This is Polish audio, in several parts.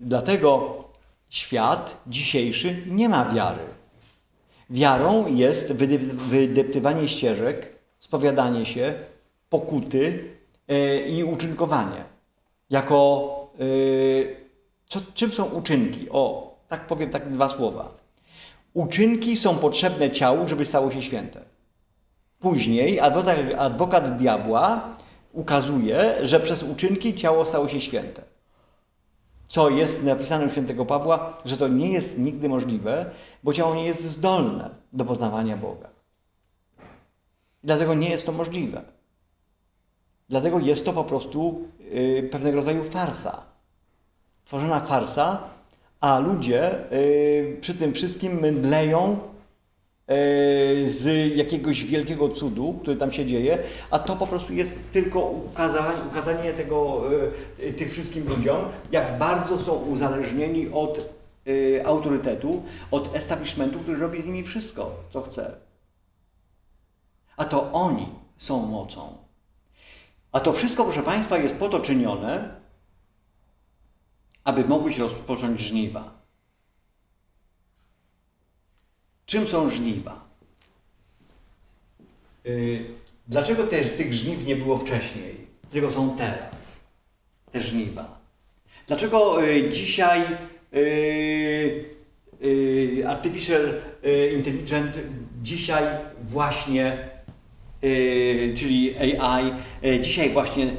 Dlatego świat dzisiejszy nie ma wiary. Wiarą jest wydeptywanie ścieżek, spowiadanie się, pokuty e, i uczynkowanie. Jako e, co, czym są uczynki? O, tak powiem tak dwa słowa. Uczynki są potrzebne ciału, żeby stało się święte. Później adwokat, adwokat diabła ukazuje, że przez uczynki ciało stało się święte. Co jest napisane u świętego Pawła, że to nie jest nigdy możliwe, bo ciało nie jest zdolne do poznawania Boga. Dlatego nie jest to możliwe. Dlatego jest to po prostu y, pewnego rodzaju farsa. Tworzona farsa, a ludzie y, przy tym wszystkim mydleją y, z jakiegoś wielkiego cudu, który tam się dzieje, a to po prostu jest tylko ukazanie, ukazanie tego y, tych wszystkim ludziom, jak bardzo są uzależnieni od autorytetu, od establishmentu, który robi z nimi wszystko, co chce. A to oni są mocą. A to wszystko, proszę Państwa, jest po to czynione, aby mogły się rozpocząć żniwa. Czym są żniwa? Yy, Dlaczego też tych żniw nie było wcześniej, tylko są teraz te żniwa? Dlaczego yy, dzisiaj yy, Artificial Intelligence dzisiaj właśnie, czyli AI, dzisiaj właśnie,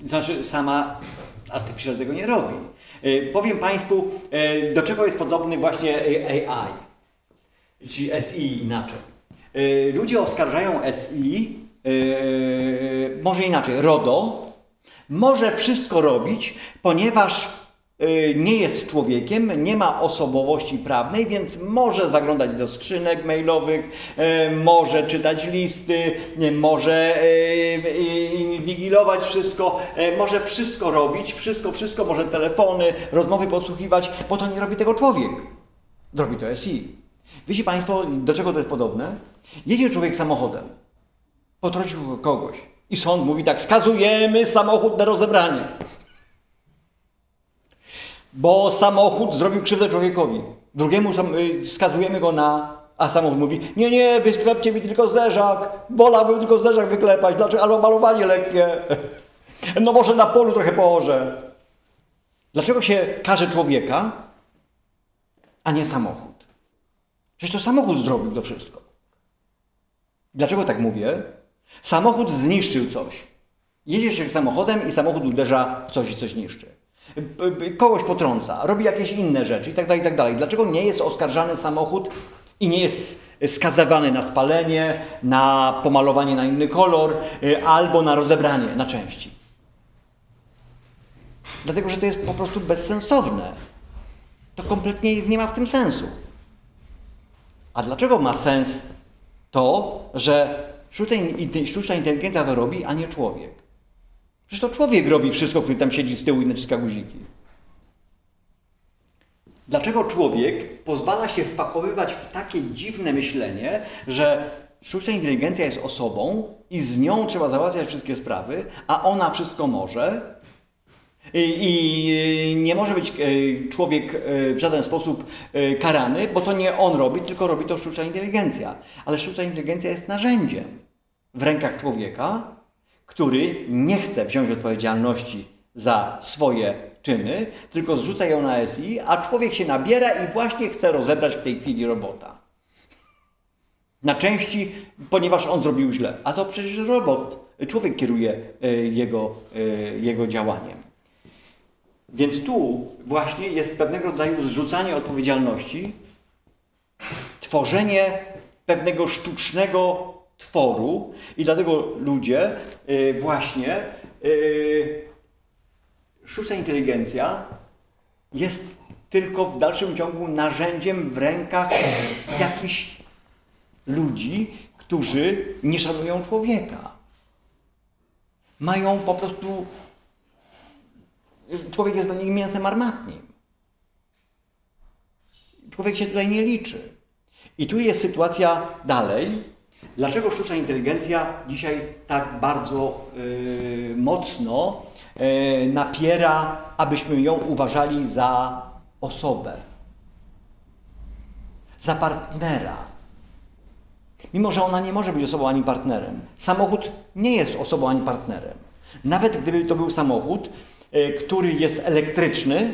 znaczy sama Artificial tego nie robi. Powiem Państwu, do czego jest podobny właśnie AI, czyli SI inaczej. Yy, Ludzie oskarżają SI, yy, może inaczej, RODO, może wszystko robić, ponieważ nie jest człowiekiem, nie ma osobowości prawnej, więc może zaglądać do skrzynek mailowych, może czytać listy, może inwigilować wszystko, może wszystko robić, wszystko, wszystko, może telefony, rozmowy podsłuchiwać, bo to nie robi tego człowiek. Robi to SI. Wiecie Państwo, do czego to jest podobne? Jedzie człowiek samochodem, potrącił kogoś i sąd mówi tak, skazujemy samochód na rozebranie. Bo samochód zrobił krzywdę człowiekowi. Drugiemu y, skazujemy go na... A samochód mówi, nie, nie, wyklepcie mi tylko zderzak, wolałbym tylko zderzak wyklepać, dlaczego? albo malowanie lekkie. No może na polu trochę położę. Dlaczego się karze człowieka, a nie samochód? Przecież to samochód zrobił to wszystko. Dlaczego tak mówię? Samochód zniszczył coś. Jedziesz się samochodem i samochód uderza w coś i coś niszczy. Kogoś potrąca, robi jakieś inne rzeczy i tak dalej, i tak. Dlaczego nie jest oskarżany samochód i nie jest skazywany na spalenie, na pomalowanie na inny kolor y, albo na rozebranie na części? Dlatego, że to jest po prostu bezsensowne. To kompletnie nie ma w tym sensu. A dlaczego ma sens to, że sztuczna, in- sztuczna inteligencja to robi, a nie człowiek? Przecież to człowiek robi wszystko, który tam siedzi z tyłu i naciska guziki. Dlaczego człowiek pozwala się wpakowywać w takie dziwne myślenie, że sztuczna inteligencja jest osobą i z nią trzeba załatwiać wszystkie sprawy, a ona wszystko może, i, I nie może być e, człowiek e, w żaden sposób karany, bo to nie on robi, tylko robi to sztuczna inteligencja. Ale sztuczna inteligencja jest narzędziem w rękach człowieka, który nie chce wziąć odpowiedzialności za swoje czyny, tylko zrzuca ją na SI, a człowiek się nabiera i właśnie chce rozebrać w tej chwili robota. Na części, ponieważ on zrobił źle. A to przecież robot, człowiek kieruje jego, jego działaniem. Więc tu właśnie jest pewnego rodzaju zrzucanie odpowiedzialności, tworzenie pewnego sztucznego tworu i dlatego ludzie y, właśnie y, sztuczna inteligencja jest tylko w dalszym ciągu narzędziem w rękach jakichś ludzi, którzy nie szanują człowieka. Mają po prostu Człowiek jest dla nich mięsem armatnim. Człowiek się tutaj nie liczy. I tu jest sytuacja dalej. Dlaczego sztuczna inteligencja dzisiaj tak bardzo yy, mocno e, napiera, abyśmy ją uważali za osobę, za partnera. Mimo, że ona nie może być osobą ani partnerem. Samochód nie jest osobą ani partnerem. Nawet gdyby to był samochód, który jest elektryczny,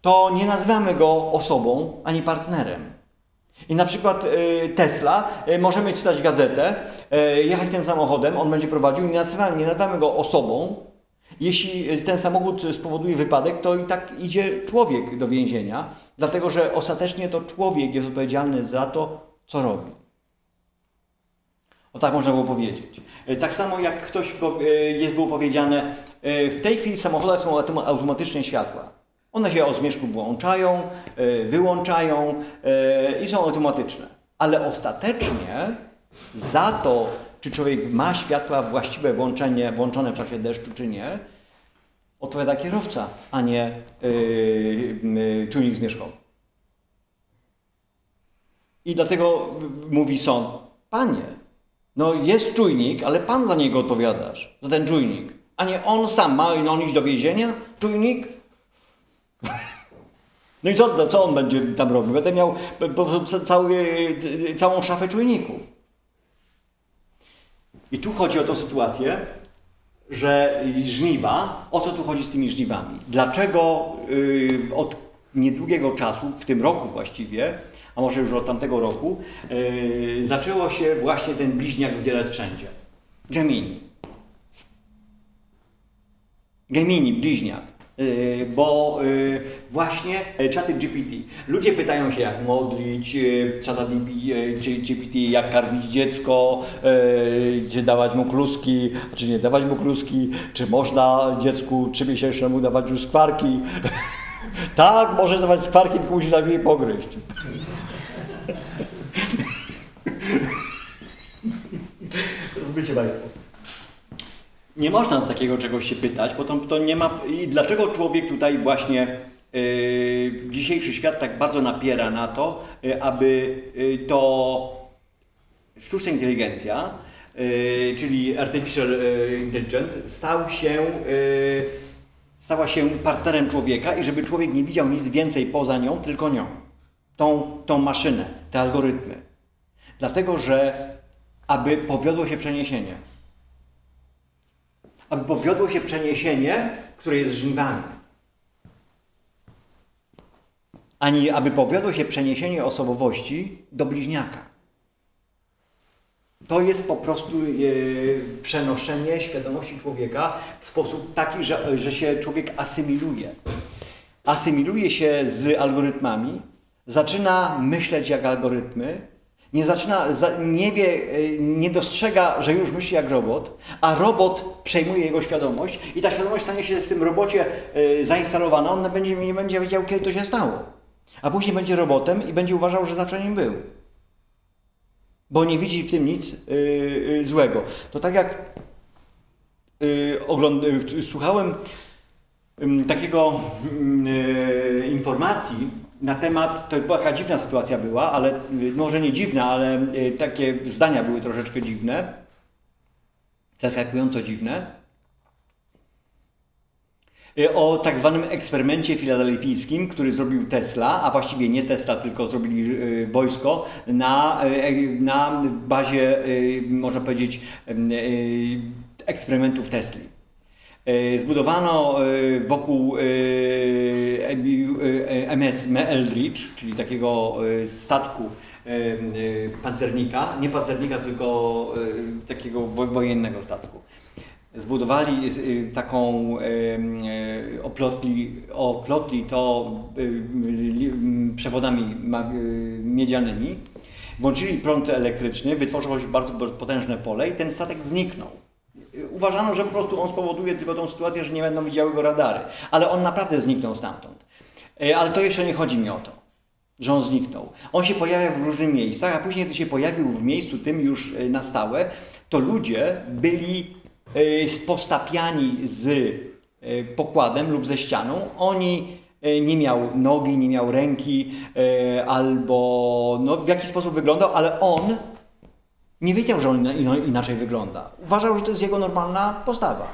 to nie nazywamy go osobą ani partnerem. I na przykład e, Tesla, e, możemy czytać gazetę, e, jechać tym samochodem, on będzie prowadził, nie nazywamy, nie nazywamy go osobą. Jeśli ten samochód spowoduje wypadek, to i tak idzie człowiek do więzienia, dlatego że ostatecznie to człowiek jest odpowiedzialny za to, co robi. O tak można było powiedzieć. E, Tak samo jak ktoś e, jest było powiedziane, e, w tej chwili w samochodach są automa- automatyczne światła. One się o zmierzchu włączają, e, wyłączają e, i są automatyczne. Ale ostatecznie za to, czy człowiek ma światła właściwe włączenie, włączone w czasie deszczu, czy nie, odpowiada kierowca, a nie czujnik zmierzchowy. I dlatego mówi sąd, panie, no jest czujnik, ale pan za niego odpowiadasz, za ten czujnik. A nie on sam ma i on iść do więzienia? Czujnik? No i co, co on będzie tam robił? Będę miał po- po- ca- cały, całą szafę czujników. I tu chodzi o tą sytuację, że żniwa, o co tu chodzi z tymi żniwami? Dlaczego yy, od niedługiego czasu, w tym roku właściwie, a może już od tamtego roku, yy, zaczęło się właśnie ten bliźniak wdzierać wszędzie? Gemini. Gemini, bliźniak. Yy, Bo yy, właśnie yy, czaty GPT. Ludzie pytają się, jak modlić, czata GPT, jak karmić dziecko, czy dawać mu kluski, czy nie dawać mu kluski, czy można dziecku trzymiesięcznemu dawać już skwarki. tak, może dawać skwarki, tylko musi najpierw je pogryźć. Zbycie Państwo. Nie można takiego czegoś się pytać, bo to, nie ma. I dlaczego człowiek tutaj właśnie yy, dzisiejszy świat tak bardzo napiera na to, yy, aby yy, to sztuczna inteligencja, yy, czyli artificial yy, intelligence, stał się, yy, stała się partnerem człowieka i żeby człowiek nie widział nic więcej poza nią, tylko nią. Tą, tą maszynę, te algorytmy. Dlatego, że aby powiodło się przeniesienie aby powiodło się przeniesienie, które jest żniwami. Ani aby powiodło się przeniesienie osobowości do bliźniaka. To jest po prostu e, przenoszenie świadomości człowieka w sposób taki, że, że się człowiek asymiluje. Asymiluje się z algorytmami, zaczyna myśleć jak algorytmy, nie zaczyna, za- nie wie, y, nie dostrzega, że już myśli jak robot, a robot przejmuje jego świadomość i ta świadomość stanie się w tym robocie y, zainstalowana, on będzie, nie będzie wiedział, kiedy to się stało. A później będzie robotem i będzie uważał, że zawsze nim był. Bo nie widzi w tym nic y, y, złego. To tak jak y, ogląd- y, słuchałem takiego y, informacji na temat, to była taka dziwna sytuacja była, ale y, może nie dziwna, ale y, takie zdania były troszeczkę dziwne, zaskakująco dziwne, Y, o tak zwanym eksperymencie filadelfijskim, który zrobił Tesla, a właściwie nie Tesla, tylko zrobili wojsko na, y, na bazie, można powiedzieć, ym, eksperymentów Tesli. E, Zbudowano e, wokół e, MS Eldridge, czyli takiego statku pancernika, nie pancernika, tylko takiego wo- wojennego statku. Zbudowali taką, oplotli, oplotli to przewodami miedzianymi, włączyli prąd elektryczny, wytworzyło się bardzo potężne pole i ten statek zniknął. Uważano, że po prostu on spowoduje tylko tą sytuację, że nie będą widziały go radary. Ale on naprawdę zniknął stamtąd. E, Ale to jeszcze nie chodzi mi o to, że on zniknął. On się pojawia w różnych miejscach, a później, gdy się pojawił w miejscu tym już e, na stałe, to ludzie byli e, postapiani z pokładem lub ze ścianą. Oni nie miał nogi, nie miał ręki, albo no, w jakiś sposób wyglądał, ale on nie wiedział, że on ina- inaczej wygląda. Uważał, że to jest jego normalna postawa.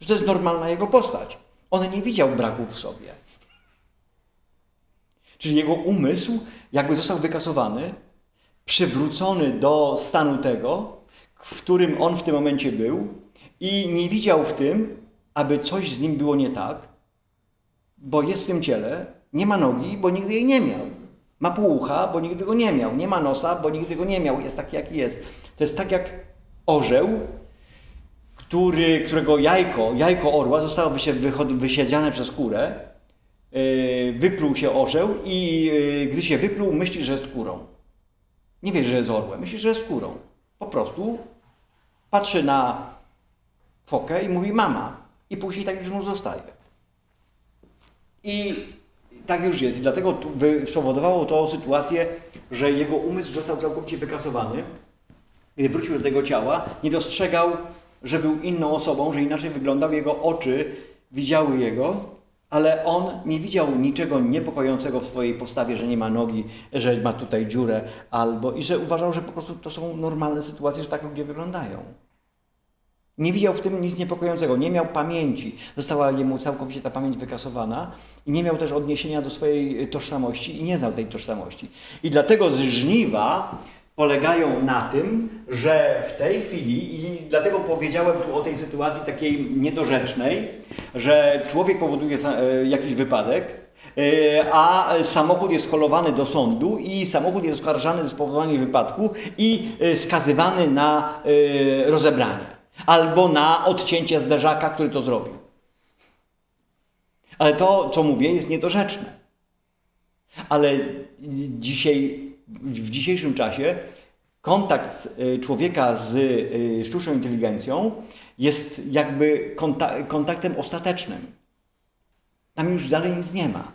że to jest normalna jego postać. On nie widział braków w sobie. Czyli jego umysł jakby został wykasowany, przywrócony do stanu tego, w którym on w tym momencie był i nie widział w tym, aby coś z nim było nie tak, bo jest w tym ciele, nie ma nogi, bo nigdy jej nie miał. Ma pół ucha, bo nigdy go nie miał. Nie ma nosa, bo nigdy go nie miał. Jest taki, jaki jest. To jest tak jak orzeł, który, którego jajko, jajko orła zostało wysiedziane przez kurę. Yy, Wypluł się orzeł i yy, gdy się wypluł, myśli, że jest kurą. Nie wie, że jest orłem, myśli, że jest kurą. Po prostu patrzy na fokę i mówi mama. I później tak już mu zostaje. I tak już jest. I dlatego spowodowało to sytuację, że jego umysł został całkowicie wykasowany. Gdy wrócił do tego ciała, nie dostrzegał, że był inną osobą, że inaczej wyglądał. Jego oczy widziały jego, ale on nie widział niczego niepokojącego w swojej postawie, że nie ma nogi, że ma tutaj dziurę, albo i że uważał, że po prostu to są normalne sytuacje, że tak ludzie wyglądają. Nie widział w tym nic niepokojącego, nie miał pamięci. Została jemu całkowicie ta pamięć wykasowana i nie miał też odniesienia do swojej tożsamości i nie znał tej tożsamości. I dlatego z żniwa polegają na tym, że w tej chwili, i dlatego powiedziałem tu o tej sytuacji takiej niedorzecznej, że człowiek powoduje e, jakiś wypadek, e, a samochód jest holowany do sądu i samochód jest oskarżany ze spowodowania wypadku i skazywany na rozebranie albo na odcięcie zderzaka, który to zrobił. Ale to, co mówię, jest niedorzeczne. Ale dzisiaj, w dzisiejszym czasie kontakt y, człowieka z y, sztuczną inteligencją jest jakby konta- kontaktem ostatecznym. Tam już dalej nic nie ma.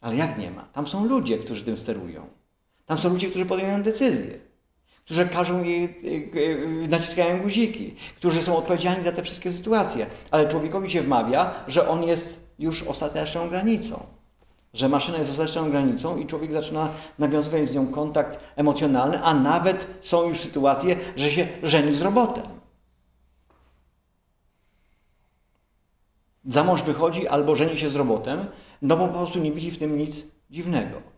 Ale jak nie ma? Tam są ludzie, którzy tym sterują. Tam są ludzie, którzy podejmują decyzje którzy każą jej, yy, naciskają guziki, którzy są odpowiedzialni za te wszystkie sytuacje. Ale człowiekowi się wmawia, że on jest już ostateczną granicą. Że maszyna jest ostateczną granicą i człowiek zaczyna nawiązywać z nią kontakt emocjonalny, a nawet są już sytuacje, że się żeni z robotem. Za mąż wychodzi albo żeni się z robotem, no bo po prostu nie widzi w tym nic dziwnego.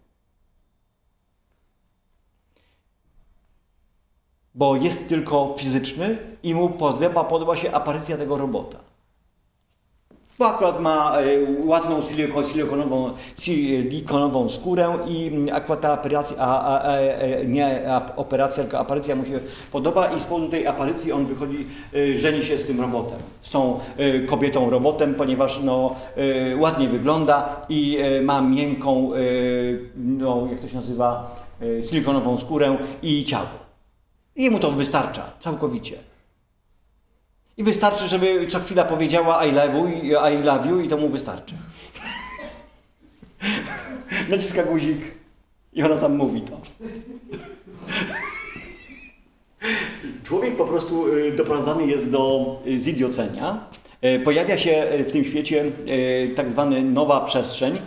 Bo jest tylko fizyczny i mu podoba, podoba się aparycja tego robota. Bo akurat ma e, ładną siliko, silikonową, silikonową skórę i mm, akurat ta operacja, a, a, a, e, nie a, operacja, tylko aparycja mu się podoba i z powodu tej aparycji on wychodzi, e, żeni się z tym robotem, z tą e, kobietą robotem, ponieważ no, e, ładnie wygląda i e, ma miękką, e, no, jak to się nazywa, e, silikonową skórę i ciało. I jemu to wystarcza całkowicie. I wystarczy, żeby co chwila powiedziała I love you, i- love you i to mu wystarczy. Naciska guzik i ona tam mówi to. Człowiek po prostu y, doprowadzany jest do y, zidiocenia. Y, Pojawia się w tym świecie tak zwana nowa przestrzeń,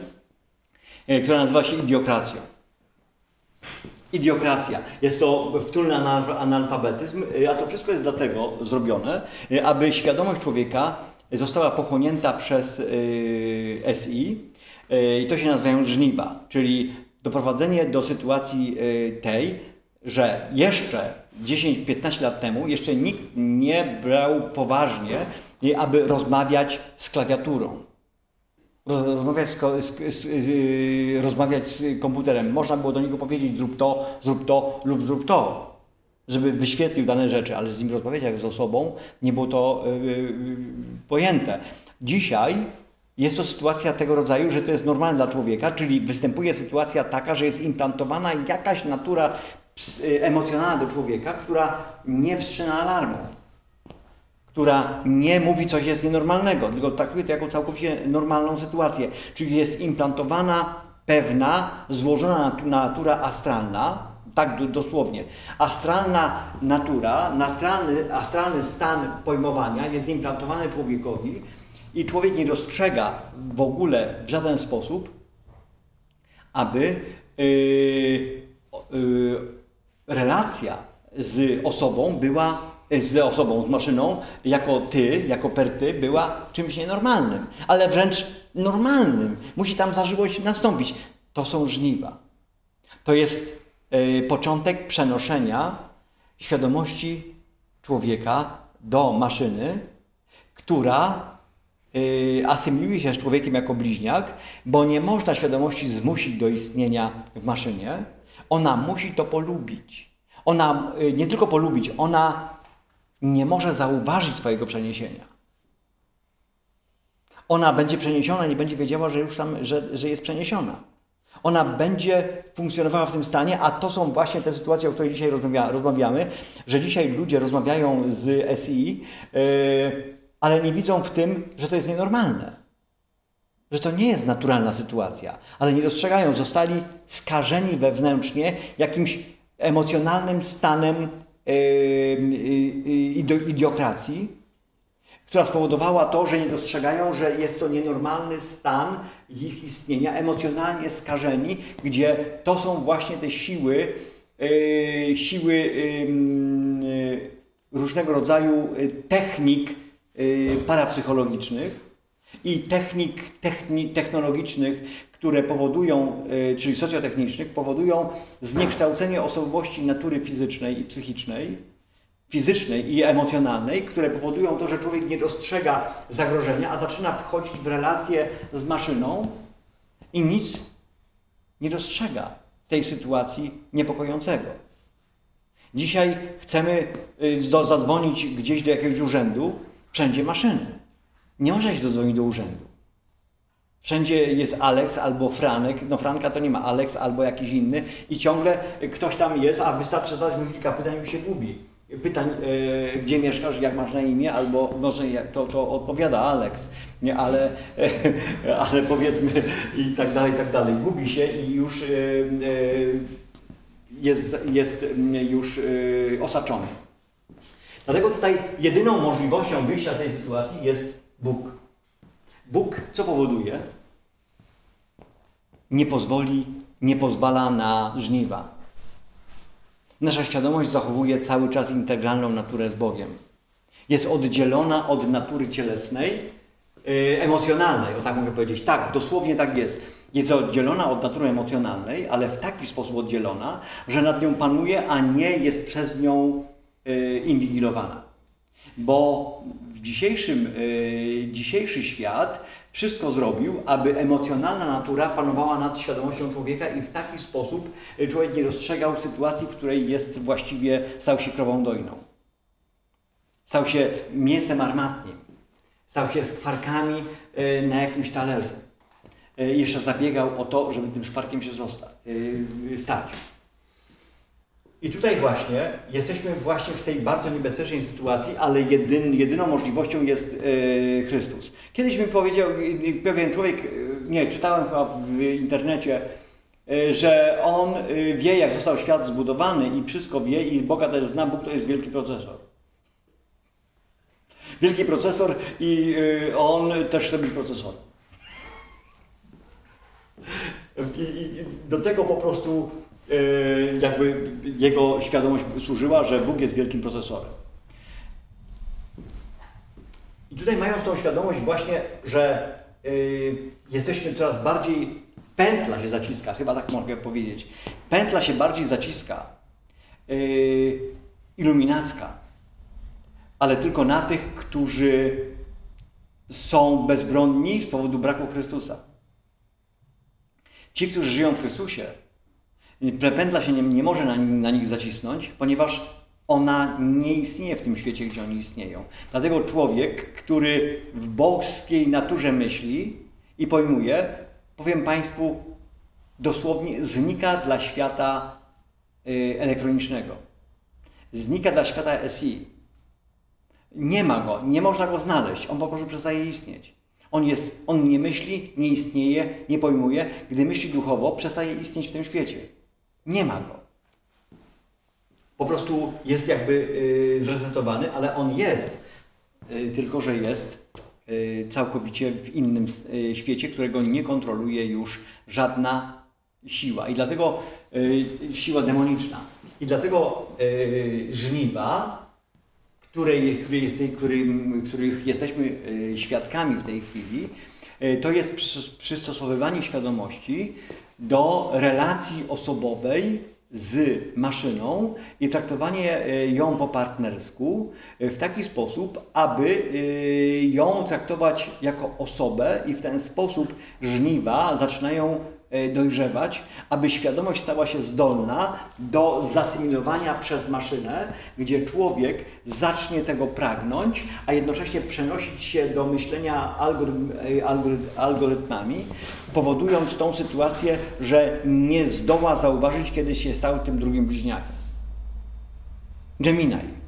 która nazywa się idiokracją. Idiokracja. Jest to wtórny anal- analfabetyzm, y, a to wszystko jest dlatego zrobione, y, aby świadomość człowieka została pochłonięta przez y, SI i to się nazywają żniwa, czyli doprowadzenie do sytuacji tej, że jeszcze 10-15 lat temu jeszcze nikt nie brał poważnie, aby rozmawiać z klawiaturą rozmawiać z, z, z, yy, rozmawiać z komputerem. Można było do niego powiedzieć zrób to, zrób to lub zrób to, żeby wyświetlił dane rzeczy, ale z nim rozmawiać jak z osobą nie było to yy, yy, pojęte. Dzisiaj jest to sytuacja tego rodzaju, że to jest normalne dla człowieka, czyli występuje sytuacja taka, że jest implantowana jakaś natura emocjonalna do człowieka, która nie wstrzyma alarmu która nie mówi coś jest nienormalnego, tylko traktuje to jako całkowicie normalną sytuację. Czyli jest implantowana pewna, złożona natu- natura astralna, tak do- dosłownie. Astralna natura, astralny, astralny stan pojmowania jest implantowany człowiekowi i człowiek nie dostrzega w ogóle w żaden sposób, aby yy, yy, relacja z osobą była z osobą, z maszyną, jako ty, jako perty, była czymś nienormalnym, ale wręcz normalnym. Musi tam zażyłość nastąpić. To są żniwa. To jest y, początek przenoszenia świadomości człowieka do maszyny, która y, asymiluje się z człowiekiem jako bliźniak, bo nie można świadomości zmusić do istnienia w maszynie. Ona musi to polubić. Ona y, nie tylko polubić, ona nie może zauważyć swojego przeniesienia. Ona będzie przeniesiona, nie będzie wiedziała, że już tam, że, że jest przeniesiona. Ona będzie funkcjonowała w tym stanie, a to są właśnie te sytuacje, o których dzisiaj rozmawia, rozmawiamy, że dzisiaj ludzie rozmawiają z SI, yy, ale nie widzą w tym, że to jest nienormalne. Że to nie jest naturalna sytuacja, ale nie dostrzegają, zostali skażeni wewnętrznie jakimś emocjonalnym stanem idiokracji, która spowodowała to, że nie dostrzegają, że jest to nienormalny stan ich istnienia, emocjonalnie skażeni, gdzie to są właśnie te siły, yy, siły yy, różnego rodzaju technik yy, parapsychologicznych i technik techni, technologicznych, które powodują, yy, czyli socjotechnicznych, powodują zniekształcenie osobowości natury fizycznej i psychicznej fizycznej i emocjonalnej, które powodują to, że człowiek nie dostrzega zagrożenia, a zaczyna wchodzić w relacje z maszyną i nic nie dostrzega tej sytuacji niepokojącego. Dzisiaj chcemy y, zadzwonić gdzieś do jakiegoś urzędu, wszędzie maszyny. Nie można się dodzwonić do urzędu. Wszędzie jest Alex albo Franek, no Franka to nie ma, Alex albo jakiś inny i ciągle ktoś tam jest, a wystarczy zadać mu kilka pytań i się gubi pytań, e, gdzie mieszkasz, jak masz na imię, albo może to, to odpowiada Alex, nie, ale, e, ale powiedzmy i tak dalej, i tak dalej. Gubi się i już e, jest, jest już osaczony. Dlatego tutaj jedyną możliwością wyjścia z tej sytuacji jest Bóg. Bóg co powoduje? Nie pozwoli, nie pozwala na żniwa Nasza świadomość zachowuje cały czas integralną naturę z Bogiem. Jest oddzielona od natury cielesnej, yy, emocjonalnej, o tak mogę powiedzieć. Tak, dosłownie tak jest. Jest oddzielona od natury emocjonalnej, ale w taki sposób oddzielona, że nad nią panuje, a nie jest przez nią yy, inwigilowana. Bo w dzisiejszym, yy, dzisiejszy świat wszystko zrobił, aby emocjonalna natura panowała nad świadomością człowieka i w taki sposób człowiek nie dostrzegał sytuacji, w której jest właściwie, stał się krową dojną. Stał się mięsem armatnim. Stał się skwarkami e, na jakimś talerzu. E, jeszcze zabiegał o to, żeby tym skwarkiem się zostać, e, stać. I tutaj właśnie jesteśmy właśnie w tej bardzo niebezpiecznej sytuacji, ale jedyn, jedyną możliwością jest yy, Chrystus. Kiedyś mi powiedział pewien człowiek, nie, czytałem chyba w internecie, yy, że on wie, jak został świat zbudowany i wszystko wie i Boga też zna, Bóg to jest wielki procesor. Wielki procesor i on też robi procesor. I, I do tego po prostu E, jakby jego świadomość służyła, że Bóg jest wielkim procesorem. I tutaj mając tą świadomość właśnie, że y, jesteśmy coraz bardziej, pętla się zaciska, chyba tak mogę powiedzieć, pętla się bardziej zaciska, y, iluminacka, ale tylko na tych, którzy są bezbronni z powodu braku Chrystusa. Ci, którzy żyją w Chrystusie, Pętla się nie, nie może na, na nich zacisnąć, ponieważ ona nie istnieje w tym świecie, gdzie oni istnieją. Dlatego człowiek, który w boskiej naturze myśli i pojmuje, powiem Państwu, dosłownie znika dla świata y, elektronicznego. Znika dla świata SI. Nie ma go, nie można go znaleźć, on po prostu przestaje istnieć. On, jest, on nie myśli, nie istnieje, nie pojmuje. Gdy myśli duchowo, przestaje istnieć w tym świecie. Nie ma go. Po prostu jest jakby y, zresetowany, ale on jest, y, tylko że jest y, całkowicie w innym świecie, którego nie kontroluje już żadna siła. I dlatego siła demoniczna. I dlatego żniwa, której, której jest, którym, których jesteśmy e, świadkami w tej chwili, e, to jest przys- przystosowywanie świadomości do relacji osobowej z maszyną i traktowanie e, ją po partnersku e, w taki sposób, aby e, ją traktować jako osobę i w ten sposób żniwa zaczynają dojrzewać, aby świadomość stała się zdolna do zasymilowania przez maszynę, gdzie człowiek zacznie tego pragnąć, a jednocześnie przenosić się do myślenia algorytm, e, algorytm, algorytmami, powodując tą sytuację, że nie zdoła zauważyć, kiedy się stał tym drugim bliźniakiem. Gemini.